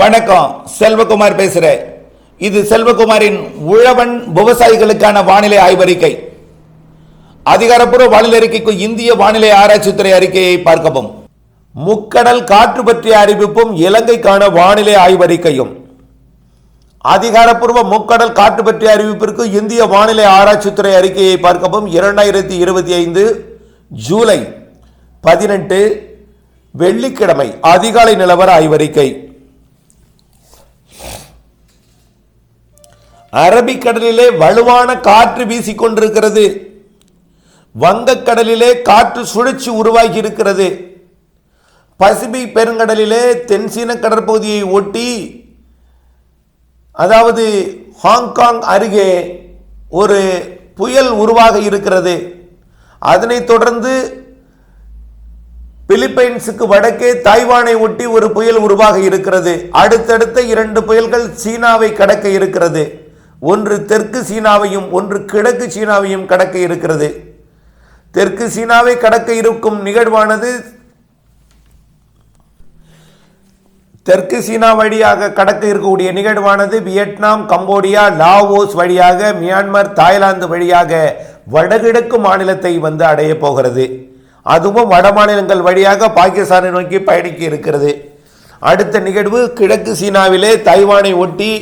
வணக்கம் செல்வகுமார் பேசுகிறேன் இது செல்வகுமாரின் உழவன் விவசாயிகளுக்கான வானிலை ஆய்வறிக்கை. அதிகாரப்பூர்வ வானிலை அறிக்கைக்கு இந்திய வானிலை ஆராய்ச்சித்துறை அறிக்கையை பார்க்கவும். முக்கடல் காற்று பற்றிய அறிவிப்பும் இலங்கைக்கான வானிலை ஆய்வறிக்கையும். அதிகாரப்பூர்வ முக்கடல் காற்று பற்றிய அறிவிப்பிற்கு இந்திய வானிலை ஆராய்ச்சித்துறை அறிக்கையை பார்க்கவும். இரண்டாயிரத்தி இருபத்தி ஐந்து ஜூலை பதினெட்டு வெள்ளிக்கிழமை அதிகாலை நிலவர ஆய்வறிக்கை. அரபிக்கடலிலே வலுவான காற்று வீசிக்கொண்டிருக்கிறது. வங்கக்கடலிலே காற்று சுழற்சி உருவாகி இருக்கிறது பசிபிக் பெருங்கடலிலே தென்சீன கடற்பகுதியை ஒட்டி அதாவது ஹாங்காங் அருகே ஒரு புயல் உருவாக இருக்கிறது. அதனைத் தொடர்ந்து பிலிப்பைன்ஸுக்கு வடக்கே தாய்வானை ஒட்டி ஒரு புயல் உருவாக இருக்கிறது. அடுத்தடுத்த இரண்டு புயல்கள் சீனாவை கடக்க இருக்கிறது. ஒன்று தெற்கு சீனாவையும் ஒன்று கிழக்கு சீனாவையும் கடக்க இருக்கிறது. தெற்கு சீனாவை கடக்க இருக்கும் நிகழ்வானது தெற்கு சீனா வழியாக கடக்க இருக்கக்கூடிய நிகழ்வானது வியட்நாம் கம்போடியா லாவோஸ் வழியாக மியான்மர் தாய்லாந்து வழியாக வடகிழக்கு மாநிலத்தை வந்து அடையப் போகிறது. அதுவும் வட மாநிலங்கள் வழியாக பாகிஸ்தானை நோக்கி பயணிக்க இருக்கிறது. அடுத்த நிகழ்வு கிழக்கு சீனாவிலே தைவானை ஒட்டி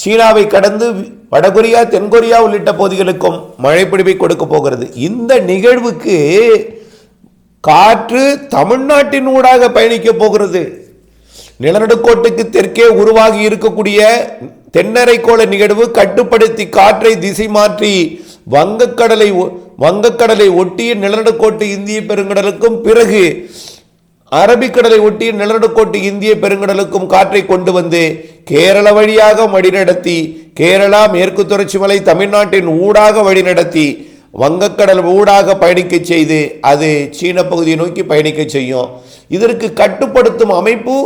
சீனாவை கடந்து வடகொரியா தென்கொரியா உள்ளிட்ட பகுதிகளுக்கும் மழைப்பிடிவை கொடுக்க போகிறது. இந்த நிகழ்வுக்கு காற்று தமிழ்நாட்டின் ஊடாக பயணிக்க போகிறது. நிலநடுக்கோட்டுக்கு தெற்கே உருவாகி இருக்கக்கூடிய தென்னரைக்கோள நிகழ்வு கட்டுப்படுத்தி காற்றை திசை மாற்றி வங்கக்கடலை வங்கக்கடலை ஒட்டிய நிலநடுக்கோட்டு இந்திய பெருங்கடலுக்கும் பிறகு அரபிக்கடலை ஒட்டி நிலநடுக்கோட்டு இந்திய பெருங்கடலுக்கும் காற்றை கொண்டு வந்து கேரள வழியாக வழிநடத்தி கேரளா மேற்கு தொடர்ச்சி மலை தமிழ்நாட்டின் ஊடாக வழிநடத்தி வங்கக்கடல் ஊடாக பயணிக்க செய்து அது சீன பகுதியை நோக்கி பயணிக்க செய்யும். இதற்கு கட்டுப்படுத்தும் அமைப்பு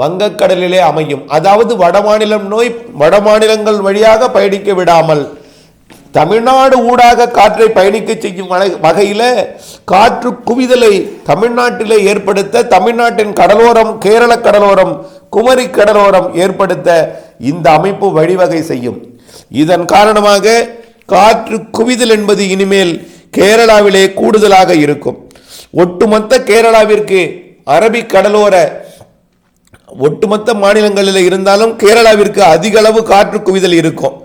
வங்கக்கடலிலே அமையும். அதாவது வடமாநிலம் நோய் வடமாநிலங்கள் வழியாக பயணிக்க விடாமல் தமிழ்நாடு ஊடாக காற்றை பயணிக்க செய்யும் வகையில் காற்று குவிதலை தமிழ்நாட்டிலே ஏற்படுத்த தமிழ்நாட்டின் கடலோரம் கேரள கடலோரம் குமரி கடலோரம் ஏற்படுத்த இந்த அமைப்பு வழிவகை செய்யும். இதன் காரணமாக காற்று குவிதல் என்பது இனிமேல் கேரளாவிலே கூடுதலாக இருக்கும். ஒட்டுமொத்த கேரளாவிற்கு அரபிக் கடலோர ஒட்டுமொத்த மாநிலங்களில் இருந்தாலும் கேரளாவிற்கு அதிக அளவு காற்று குவிதல் இருக்கும்.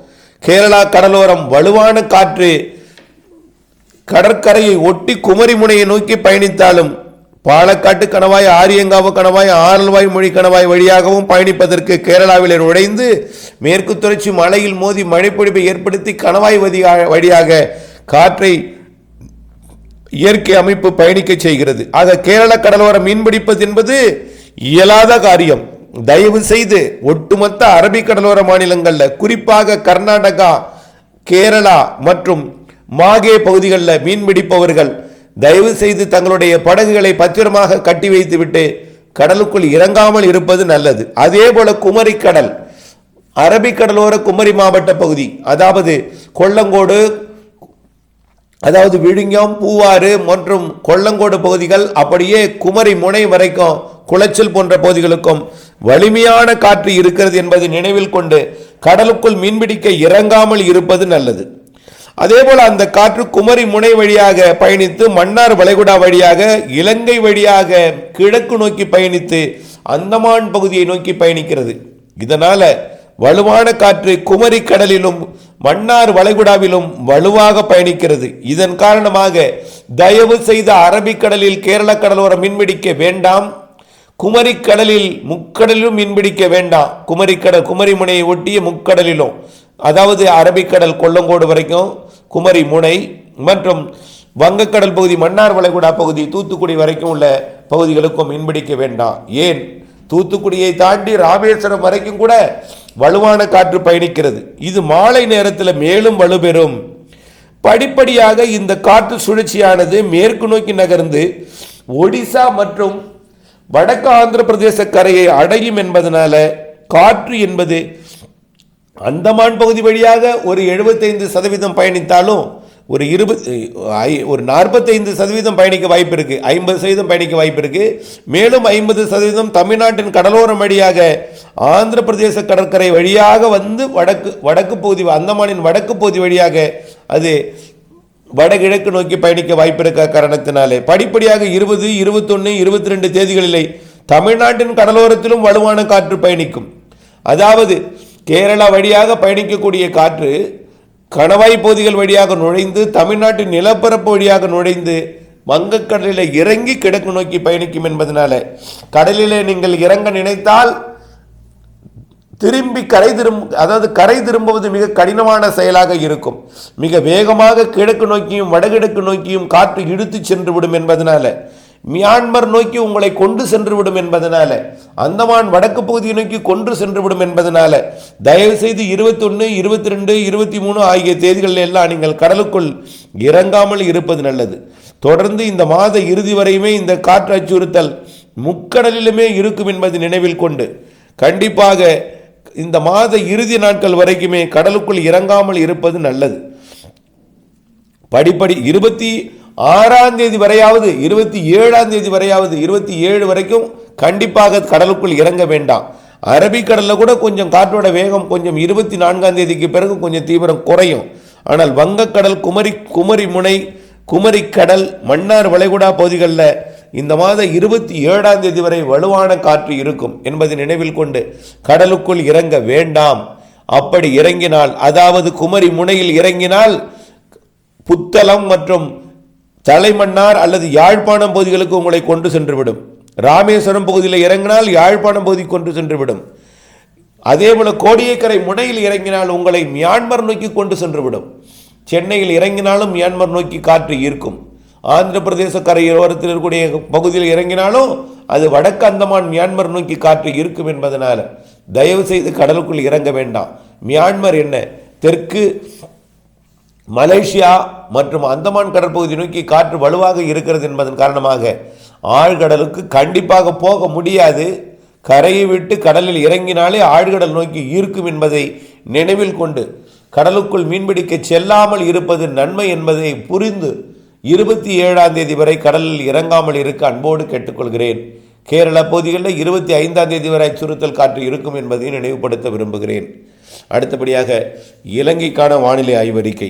கேரளா கடலோரம் வலுவான காற்று கடற்கரையை ஒட்டி குமரிமுனையை நோக்கி பயணித்தாலும் பாலக்காட்டு கணவாய் ஆரியங்காவு கணவாய் ஆரல்வாய் மொழி கணவாய் வழியாகவும் பயணிப்பதற்கு கேரளாவில் நுழைந்து மேற்கு தொடர்ச்சி மலையில் மோதி மழைப்பொழிவை ஏற்படுத்தி கணவாய் வழியாக காற்றை இயற்கை அமைப்பு பயணிக்க செய்கிறது. ஆக கேரள கடலோரம் மீன்பிடிப்பது என்பது இயலாத காரியம். தயவு செய்து ஒட்டுமொத்த அரபிக் கடலோர மாநிலங்களில் குறிப்பாக கர்நாடகா கேரளா மற்றும் மாகே பகுதிகளில் மீன்பிடிப்பவர்கள் தயவு செய்து தங்களுடைய படகுகளை பத்திரமாக கட்டி வைத்துவிட்டு கடலுக்குள் இறங்காமல் இருப்பது நல்லது. அதே போல குமரி கடல் அரபிக்கடலோர குமரி மாவட்ட பகுதி அதாவது கொல்லங்கோடு அதாவது விழுங்கம் பூவாறு மற்றும் கொல்லங்கோடு பகுதிகள் அப்படியே குமரி முனை வரைக்கும் குளச்சல் போன்ற பகுதிகளுக்கும் வலிமையான காற்று இருக்கிறது என்பதை நினைவில் கொண்டு கடலுக்குள் மீன்பிடிக்க இறங்காமல் இருப்பது நல்லது. அதேபோல் அந்த காற்று குமரி முனை வழியாக பயணித்து மன்னார் வளைகுடா வழியாக இலங்கை வழியாக கிழக்கு நோக்கி பயணித்து அந்தமான் பகுதியை நோக்கி பயணிக்கிறது. இதனால வலுவான காற்று குமரி கடலிலும் மன்னார் வளைகுடாவிலும் வலுவாக பயணிக்கிறது. இதன் காரணமாக தயவு செய்த அரபிக்கடலில் கேரள கடலோரம் மீன்பிடிக்க வேண்டாம். குமரிக்கடலில் முக்கடலிலும் மீன்பிடிக்க வேண்டாம் குமரிக்கடல் குமரிமுனையை குமரி முனையை ஒட்டிய முக்கடலிலும் அதாவது அரபிக்கடல் கொல்லங்கோடு வரைக்கும் குமரி முனை மற்றும் வங்கக்கடல் பகுதி மன்னார் வளைகுடா பகுதி தூத்துக்குடி வரைக்கும் உள்ள பகுதிகளுக்கும் மீன்பிடிக்க வேண்டாம் ஏன்? தூத்துக்குடியை தாண்டி ராமேஸ்வரம் வரைக்கும் கூட வலுவான காற்று பயணிக்கிறது. இது மாலை நேரத்தில் மேலும் வலுப்பெறும் படிப்படியாக இந்த காற்று சுழற்சியானது மேற்கு நோக்கி நகர்ந்து ஒடிசா மற்றும் வடக்கு ஆந்திர பிரதேச கரையை அடையும் என்பதனால காற்று என்பது அந்தமான் பகுதி வழியாக ஒரு 75% சதவீதம் பயணித்தாலும் ஒரு இருபது ஐ- ஒரு நாற்பத்தைந்து சதவீதம் பயணிக்க வாய்ப்பு இருக்கு. ஐம்பது சதவீதம் பயணிக்க வாய்ப்பு இருக்கு. மேலும் ஐம்பது சதவீதம் தமிழ்நாட்டின் கடலோரம் வழியாக ஆந்திர பிரதேச கடற்கரை வழியாக வந்து வடக்கு வடக்கு பகுதி அந்தமானின் வடக்கு பகுதி வழியாக அது வடகிழக்கு நோக்கி பயணிக்க வாய்ப்பிருக்க காரணத்தினாலே படிப்படியாக இருபது இருபத்தொன்று இருபத்தி ரெண்டு தேதிகளிலே தமிழ்நாட்டின் கடலோரத்திலும் வலுவான காற்று பயணிக்கும். அதாவது கேரளா வழியாக பயணிக்கக்கூடிய காற்று கணவாய் பகுதிகள் வழியாக நுழைந்து தமிழ்நாட்டின் நிலப்பரப்பு வழியாக நுழைந்து வங்கக்கடலில் இறங்கி கிழக்கு நோக்கி பயணிக்கும் என்பதனால கடலிலே நீங்கள் இறங்க நினைத்தால் திரும்பி கரை திரும்ப அதாவது கரை திரும்புவது மிக கடினமான செயலாக இருக்கும். மிக வேகமாக கிழக்கு நோக்கியும் வடகிழக்கு நோக்கியும் காற்று இழுத்துச் சென்று விடும் என்பதனால மியான்மர் நோக்கி உங்களை கொண்டு சென்று விடும் என்பதனால அந்தமான் வடக்கு பகுதியை நோக்கி கொன்று சென்று விடும் என்பதனால தயவு செய்து இருபத்தொன்று இருபத்தி ரெண்டு இருபத்தி மூணு ஆகிய தேதிகளில் எல்லாம் நீங்கள் கடலுக்குள் இறங்காமல் இருப்பது நல்லது. தொடர்ந்து இந்த மாத இறுதி வரையுமே இந்த காற்று அச்சுறுத்தல் முக்கடலிலுமே இருக்கும் என்பதை நினைவில் கொண்டு கண்டிப்பாக இந்த மாத இறுதி நாட்கள் வரைக்குமே கடலுக்குள் இறங்காமல் இருப்பது நல்லது. படிப்படி இருபத்தி ஆறாம் தேதி வரையாவது இருபத்தி ஏழாம் தேதி வரையாவது இருபத்தி ஏழு வரைக்கும் கண்டிப்பாக கடலுக்குள் இறங்க வேண்டாம். அரபிக்கடலில் கூட கொஞ்சம் காற்றோட வேகம் கொஞ்சம் இருபத்தி நான்காம் தேதிக்கு பிறகு கொஞ்சம் தீவிரம் குறையும். ஆனால் வங்கக்கடல் குமரி குமரி முனை குமரிக்கடல் மன்னார் வளைகுடா பகுதிகளில் இந்த மாத இருபத்தி ஏழாம் தேதி வரை வலுவான காற்று இருக்கும் என்பதை நினைவில் கொண்டு கடலுக்குள் இறங்க வேண்டாம். அப்படி இறங்கினால் அதாவது குமரி முனையில் இறங்கினால் புத்தளம் மற்றும் தலைமன்னார் அல்லது யாழ்ப்பாணம் பகுதிகளுக்கு உங்களை கொண்டு சென்றுவிடும். ராமேஸ்வரம் பகுதியில் இறங்கினால் யாழ்ப்பாணம் பகுதி கொண்டு சென்றுவிடும். அதேபோல கோடியக்கரை முனையில் இறங்கினால் உங்களை மியான்மர் நோக்கி கொண்டு சென்றுவிடும். சென்னையில் இறங்கினாலும் மியான்மர் நோக்கி காற்று ஈர்க்கும் ஆந்திர பிரதேச கரையோரத்தில் இருக்கக்கூடிய பகுதியில் இறங்கினாலும் அது வடக்கு அந்தமான் மியான்மர் நோக்கி காற்று இருக்கும் என்பதனால் தயவு செய்து கடலுக்குள் இறங்க வேண்டாம். மியான்மர் என்ன? தெற்கு மலேசியா மற்றும் அந்தமான் கடற்பகுதி நோக்கி காற்று வலுவாக இருக்கிறது என்பதன் காரணமாக ஆழ்கடலுக்கு கண்டிப்பாக போக முடியாது. கரையை விட்டு கடலில் இறங்கினாலே ஆழ்கடல் நோக்கி ஈர்க்கும் என்பதை நினைவில் கொண்டு கடலுக்குள் மீன்பிடிக்க செல்லாமல் இருப்பது நன்மை என்பதை புரிந்து இருபத்தி ஏழாம் தேதி வரை கடலில் இறங்காமல் இருக்க அன்போடு கேட்டுக்கொள்கிறேன். கேரள பகுதிகளில் இருபத்தி ஐந்தாம் தேதி வரை அச்சுறுத்தல் காற்று இருக்கும் என்பதையும் நினைவுபடுத்த விரும்புகிறேன். அடுத்தபடியாக இலங்கைக்கான வானிலை ஆய்வறிக்கை.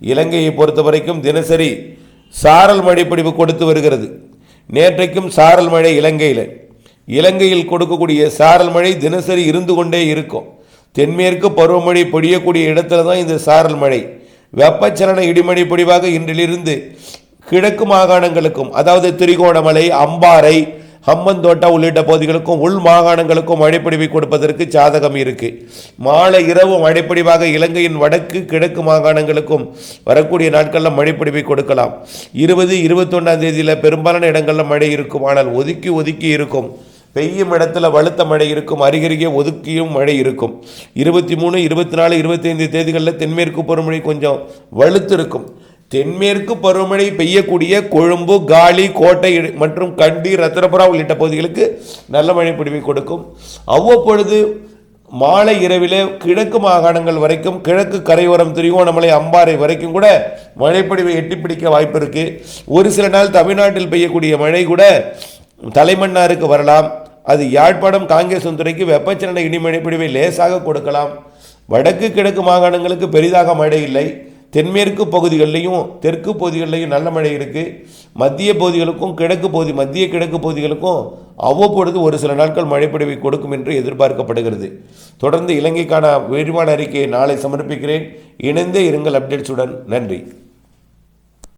இலங்கையை பொறுத்த வரைக்கும் தினசரி சாரல் மழை பொழிவு கொடுத்து வருகிறது. நேற்றைக்கும் சாரல் மழை இலங்கையில். இலங்கையில் கொடுக்கக்கூடிய சாரல் மழை தினசரி இருந்து கொண்டே இருக்கும். தென்மேற்கு பருவமழை பொழியக்கூடிய இடத்துல தான் இந்த சாரல் மழை. வெப்பச்சலன இடிமணி பொடிவாக இன்றிலிருந்து கிழக்கு மாகாணங்களுக்கும் அதாவது திரிகோணமலை அம்பாறை ஹம்மந்தோட்டா உள்ளிட்ட பகுதிகளுக்கும் உள் மாகாணங்களுக்கும் மழைப்பொழிவை கொடுப்பதற்கு சாதகம் இருக்கு. மாலை இரவு மழைப்பொழிவாக இலங்கையின் வடக்கு கிழக்கு மாகாணங்களுக்கும் வரக்கூடிய நாட்களில் மழைப்பொழிவை கொடுக்கலாம். இருபது இருபத்தொன்னாம் தேதியில் பெரும்பாலான இடங்களில் மழை இருக்கும். ஆனால் ஒதுக்கி ஒதுக்கி இருக்கும். பெய்யும் இடத்துல வலுத்த மழை இருக்கும் அருகருகே ஒதுக்கியும் மழை இருக்கும். இருபத்தி மூணு இருபத்தி நாலு இருபத்தைந்து தேதிகளில் தென்மேற்கு பருவமழை கொஞ்சம் வலுத்து இருக்கும் தென்மேற்கு பருவமழை பெய்யக்கூடிய கொழும்பு காலி கோட்டை மற்றும் கண்டி ரத்தினபுரா உள்ளிட்ட பகுதிகளுக்கு நல்ல மழை பிடிவை கொடுக்கும். அவ்வப்பொழுது மாலை இரவிலே கிழக்கு மாகாணங்கள் வரைக்கும் கிழக்கு கரையோரம் திரிகோணமலை அம்பாறை வரைக்கும் கூட மழைப்பொழிவை எட்டி பிடிக்க வாய்ப்பு இருக்குது ஒரு சில நாள் தமிழ்நாட்டில் பெய்யக்கூடிய மழை கூட தலைமன்னாருக்கு வரலாம். அது யாழ்ப்பாணம் காங்கேசந்துறைக்கு வெப்பச்சலன இடிமழை பொழிவை லேசாக கொடுக்கலாம். வடக்கு கிழக்கு மாகாணங்களுக்கு பெரிதாக மழை இல்லை. தென்மேற்கு பகுதிகளிலையும் தெற்கு பகுதிகளிலையும் நல்ல மழை இருக்குது மத்திய பகுதிகளுக்கும் கிழக்கு பகுதி மத்திய கிழக்கு பகுதிகளுக்கும் அவ்வப்பொழுது ஒரு சில நாட்கள் மழைப்பொழிவை கொடுக்கும் என்று எதிர்பார்க்கப்படுகிறது. தொடர்ந்து இலங்கைக்கான விரிவான அறிக்கையை நாளை சமர்ப்பிக்கிறேன். இணைந்தே இருங்கள் அப்டேட்ஸுடன். நன்றி.